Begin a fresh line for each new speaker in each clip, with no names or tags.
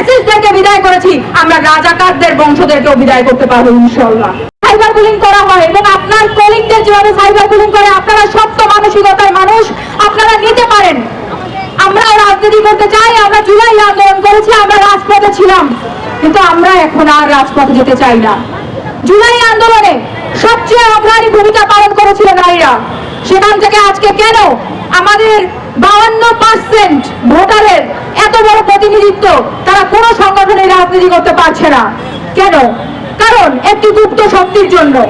ফ্যাসিস্টদেরকে বিদায় করেছি, আমরা রাজাকারদের বংশদেরকেও বিদায় করতে পারব ইনশাল্লাহ সাইবার বুলিং করা হয় এবং আপনার কলিগদের যেভাবে সাইবার বুলিং করে, আপনারা শক্ত মানসিকতার মানুষ, আপনারা নিতে পারেন। আমরা রাজনীতি করতে চাই, আমরা জুলাই আন্দোলন করেছি, আমরা রাজপথে ছিলাম। কিন্তু আমরা এখন আর রাজপথে যেতে চাই না। জুলাই আন্দোলনে সবচেয়ে অগ্রণী ভূমিকা পালন করেছিল নারীরা। সেখান থেকে আজকে কেন আমাদের বাউান্ন পার্সেন্ট ভোটারের এত বড় প্রতিনিধিত্ব তারা কোনো সংগঠনে রাজনীতি করতে পারছে না। কেন? কারণ একটি গুপ্ত শক্তির জন্য।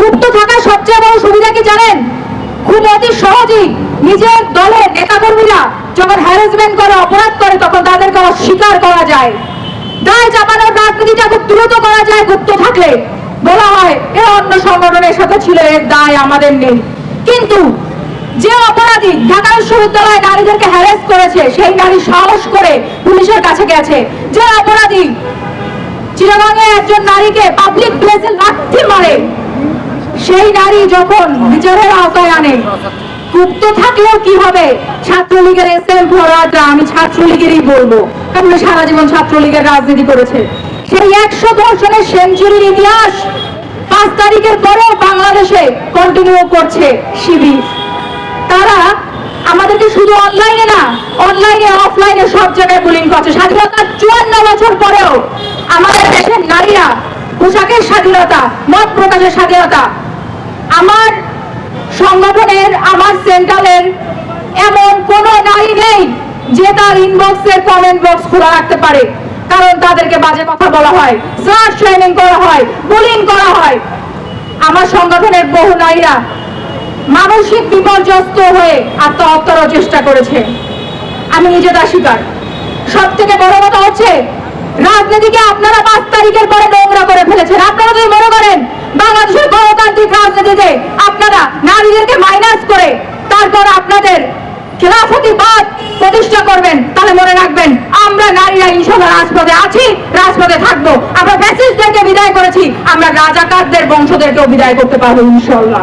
গুপ্ত থাকার সবচেয়ে বড় সুবিধা কি জানেন? খুব অতি সহজেই নিজের দলের নেতাকর্মীরা যখন হ্যারাসমেন্ট করে, অপরাধ করে, তখন তাদেরকে অস্বীকার করা যায়। দায় চাপানোর রাজনীতিটা খুব দ্রুত করা যায় গুপ্ত থাকলে। বলা হয় এ অন্য সংগঠনের সাথে ছিল, এর দায় আমাদের নেই। কিন্তু যে অপরাধী ঢাকা বিশ্ববিদ্যালয়ে নারীদেরকে হ্যারাস করেছে, সেই নারী সাহস করে পুলিশের কাছে গেছে। যে অপরাধী চিরাগঙ্গে একজন নারীকে পাবলিক প্লেসে লাথি মারে, সেই নারী যখন বিচারের আওতায় আনে, গুপ্ত থাকলেও কি হবে? ছাত্রলীগের আমি ছাত্রলীগেরই বলব কারণ সারা জীবন ছাত্রলীগের রাজনীতি করেছে। সেই একশো ধর্ষণের সেঞ্চুরির ইতিহাস পাঁচ তারিখের পরেও বাংলাদেশে কন্টিনিউ করছে শিবির। শুধু অনলাইনে না অনলাইনে অফলাইনে সব জায়গায় বুলিং করছে স্বাধীনতার চুয়ান্ন বছর পরেও আমাদের দেশের নারীরা পোশাকের স্বাধীনতা, মত প্রকাশের স্বাধীনতা, আমার সংগঠনের, আমার সেন্ট্রালের এমন কোন নারী নেই যে তার ইনবক্সের কমেন্ট বক্স খোলা রাখতে পারে। কারণ তাদেরকে বাজে কথা বলা হয় স্লাশ ট্রেনিং করা হয় বুলিং করা হয়। আমার সংগঠনের বহু নারীরা মানসিক বিপর্যস্ত হয়ে আত্মহত্যারও চেষ্টা করেছে। আমি নিজে তা স্বীকার সব থেকে বড় কথা হচ্ছে, রাজনীতিকে আপনারা পাঁচ তারিখের পরে নোংরা করে ফেলেছেন। আপনারা যদি মনে করেন, বাংলাদেশের গণতান্ত্রিক রাজনীতিতে আপনারা নারীদেরকে মাইনাস করে তারপর আপনাদের খেলাফতিবাদ প্রতিষ্ঠা করবেন, তাহলে মনে রাখবেন, আমরা নারীরা ইনশাল্লাহ রাজপথে আছি, রাজপথে থাকব। আমরা ফ্যাসিস্টদেরকে বিদায় করেছি, আমরা রাজাকারদের বংশদেরকেও বিদায় করতে পারব ইনশাল্লাহ